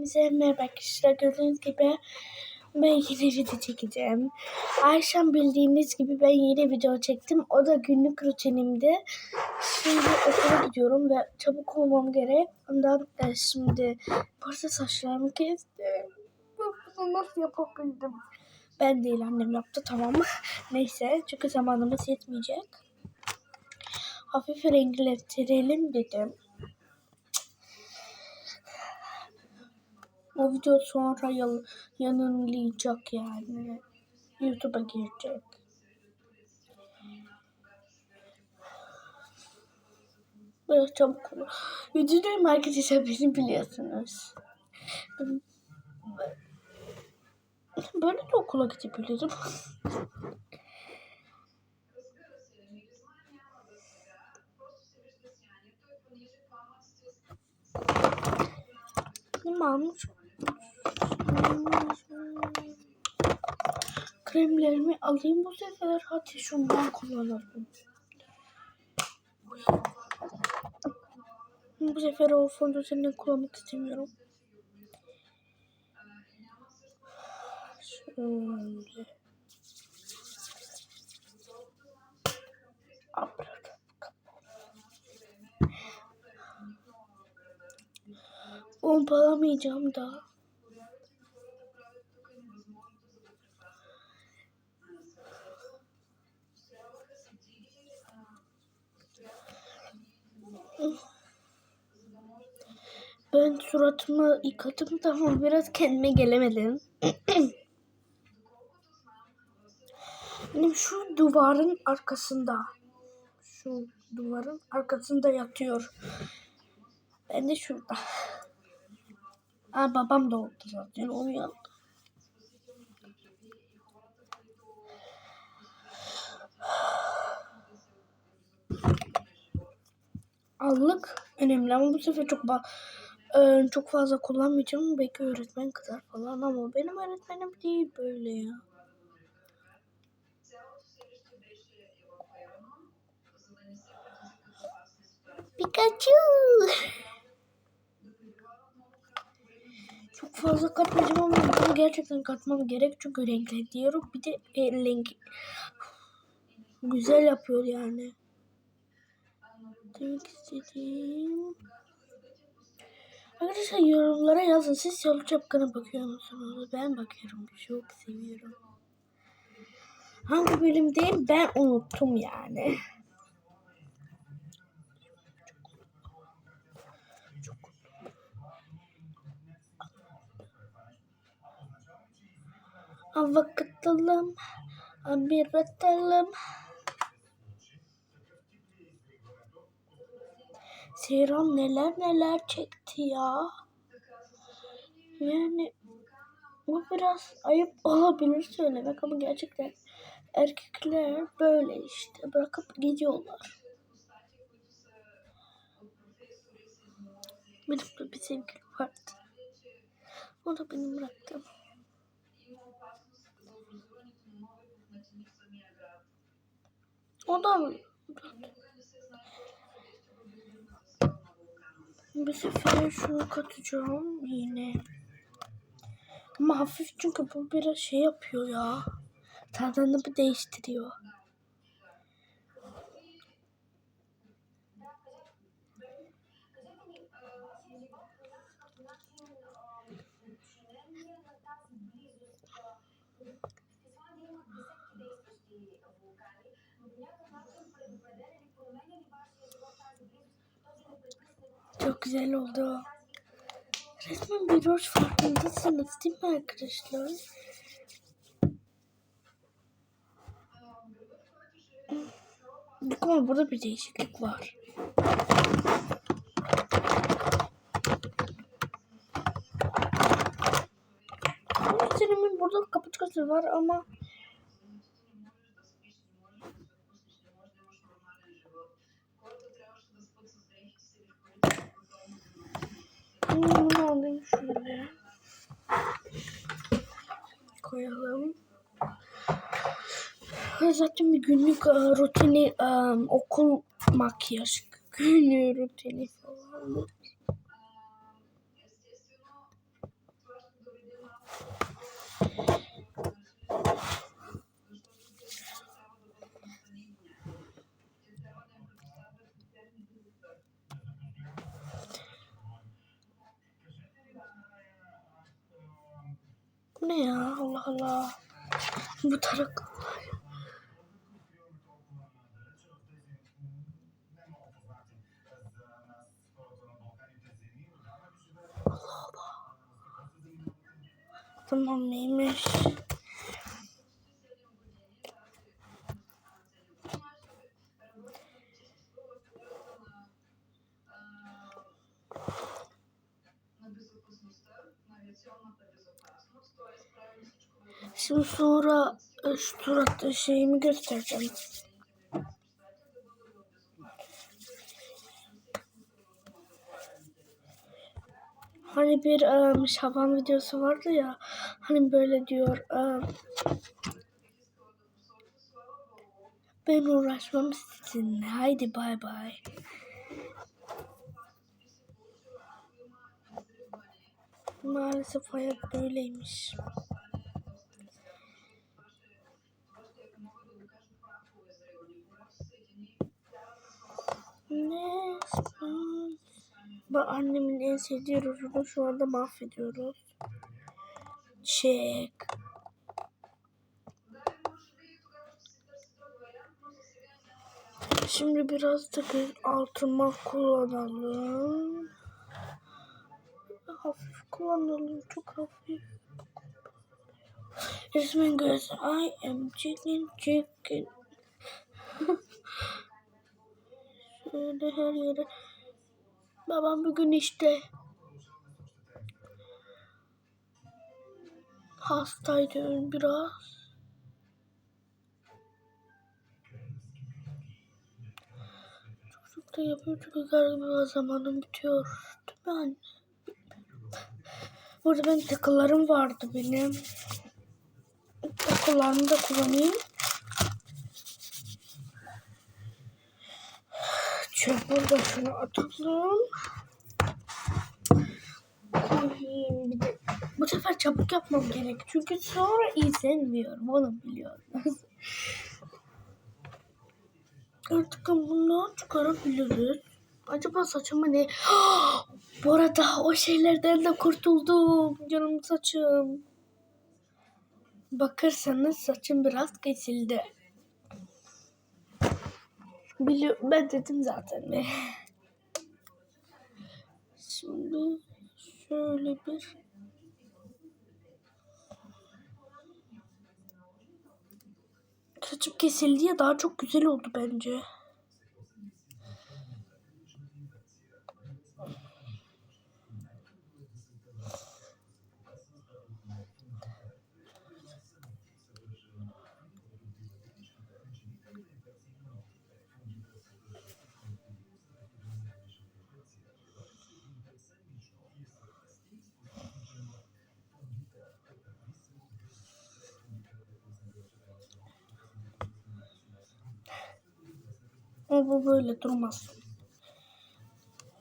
Hepinize merhaba arkadaşlar. Gördüğünüz gibi ben yeni video çekeceğim. Ayşem bildiğiniz gibi ben yeni video çektim. O da günlük rutinimdi. Şimdi okula gidiyorum ve çabuk olmam gerek. Ondan e, şimdi burada saçlarımı kestim. Bunu nasıl yapabildim? Ben değil annem yaptı tamam mı? Neyse çünkü zamanımız yetmeyecek. Hafif renklendirelim dedim. O video sonra yal- yanılmayacak yani. YouTube'a girecek. Biraz çabuk ol. Videodayım arkadaşlar beni biliyorsunuz. Böyle de okula gidebilirim. Almış? Kremlerimi alayım bu sefer. Hadi şundan kullanırım. Bu sefer o fondöteni kullanmak istemiyorum. Şöyle. Abrat. Pompalamayacağım da. Ben suratımı yıkadım ama biraz kendime gelemedim. Benim şu duvarın arkasında. Şu duvarın arkasında yatıyor. Ben de şurada. Aa, babam da oldu zaten. O uyandı. Allık önemli ama bu sefer çok ba- e, çok fazla kullanmayacağım. Belki öğretmen kızar falan ama benim öğretmenim değil böyle ya. Pikachu. Çok fazla katmayacağım ama bunu gerçekten katmam gerek çünkü renklendiriyorum. Bir de e, renk güzel yapıyor yani. Demek istediğim Arkadaşlar yorumlara yazın. Siz yolu çapkına bakıyor musunuz? Ben bakıyorum. Çok seviyorum. Hangi bölümdeyim ben unuttum yani. Hava katalım. Seyran neler neler çekti ya. Yani bu biraz ayıp olabilir söylemek ama gerçekten erkekler böyle işte bırakıp gidiyorlar. Benim de bir sevgilim vardı. O da beni bıraktı. O da Bu sefer şunu katacağım yine. Ama hafif çünkü bu biraz şey yapıyor ya. Tadını bir değiştiriyor. Çok güzel oldu. Resmen bir rol farkındasınız değil mi arkadaşlar? Yok ama burada bir değişiklik var. Senin burada kapatıcısı var ama Koyalım. Zaten bir günlük e, rutini e, okul makyaj günlük rutini falan. Ne ya? Allah Allah. Bu tarak. Allah Allah. Tamam neymiş? Şimdi sonra e, surat şeyimi göstereceğim. Hani bir um, Şaban videosu vardı ya. Hani böyle diyor. um, ben uğraşmam sizinle. Haydi bay bay. Maalesef hayat böyleymiş. Ne? Bu annemin en sevdiği ürünü şu anda mahvediyoruz. Çek. Şimdi biraz da bir artırma kullanalım. Hafif kullanalım. Çok hafif. Resmen göz. I am chicken chicken. Şöyle her yere. Babam bugün işte hastaydı biraz. Çocuk da yapıyor çocuklar gibi zamanım bitiyor. Değil mi? Burada benim takılarım vardı benim. Takılarımı da kullanayım. Çöpü da şunu atalım. Koyayım bir de. Bu sefer çabuk yapmam gerek. Çünkü sonra izlenmiyorum. Onu biliyorum. Artık bunu çıkarabiliriz. Acaba saçıma ne? Bu arada o şeylerden de kurtuldum. Canım saçım. Bakarsanız saçım biraz kesildi. Biliyorum ben dedim zaten. Şimdi şöyle bir saçım kesildi ya daha çok güzel oldu bence. Bu böyle durmaz.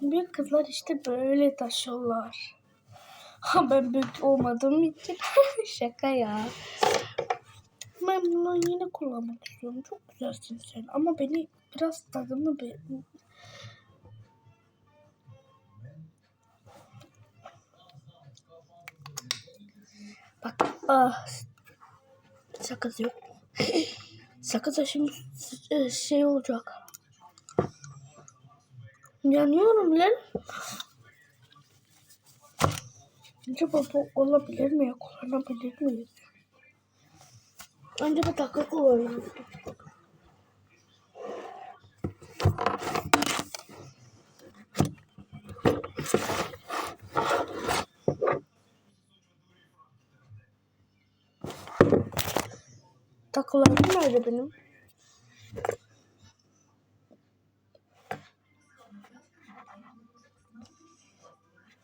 Büyük kızlar işte böyle taşıyorlar. Ha ben büyük olmadığım için şaka ya. Ben bunu yine kullanmak istiyorum. Çok güzelsin sen. Ama beni biraz tadını be... Bak. Ah. Sakız yok. Sakız şimdi e, şey olacak. Yanıyorum lan. Acaba bu olabilir mi ya? Kullanabilir miyiz? Bir dakika kullanalım. Takılarım nerede benim?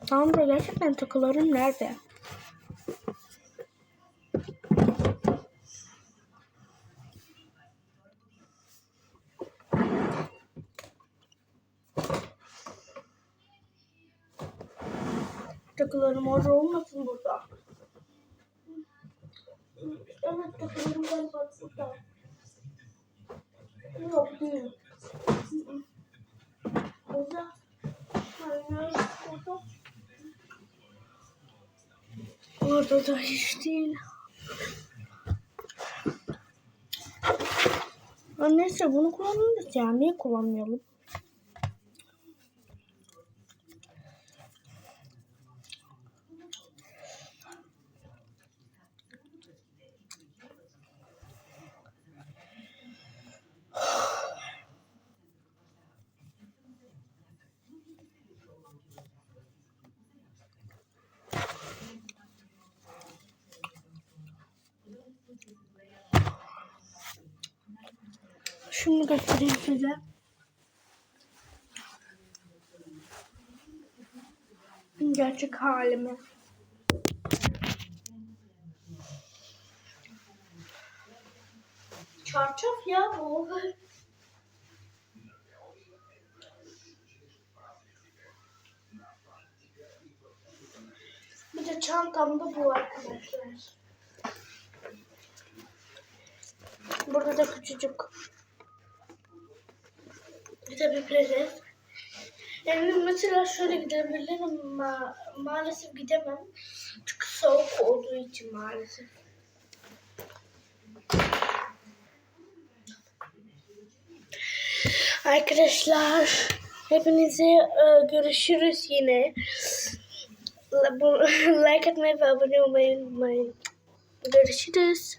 Tamam da gerçekten takılarım nerede? Takılarım orada olmasın burada. Evet takılarım galiba burada. Yok değil. Burada. Hayır, burada. Orada da hiç değil. Ha, neyse bunu kullanırız ya. Niye kullanmayalım? Şunu göstereyim size. Gerçek halimi. Çarçaf ya bu. Bir de çantamda bu arkadaşlar. Burada da küçücük. Bir de bir priz. Yani mesela şöyle gidebilirim ama maalesef gidemem. Çünkü soğuk olduğu için maalesef. Arkadaşlar hepinize e, görüşürüz yine. Like atmayı ve abone olmayı unutmayın. Görüşürüz.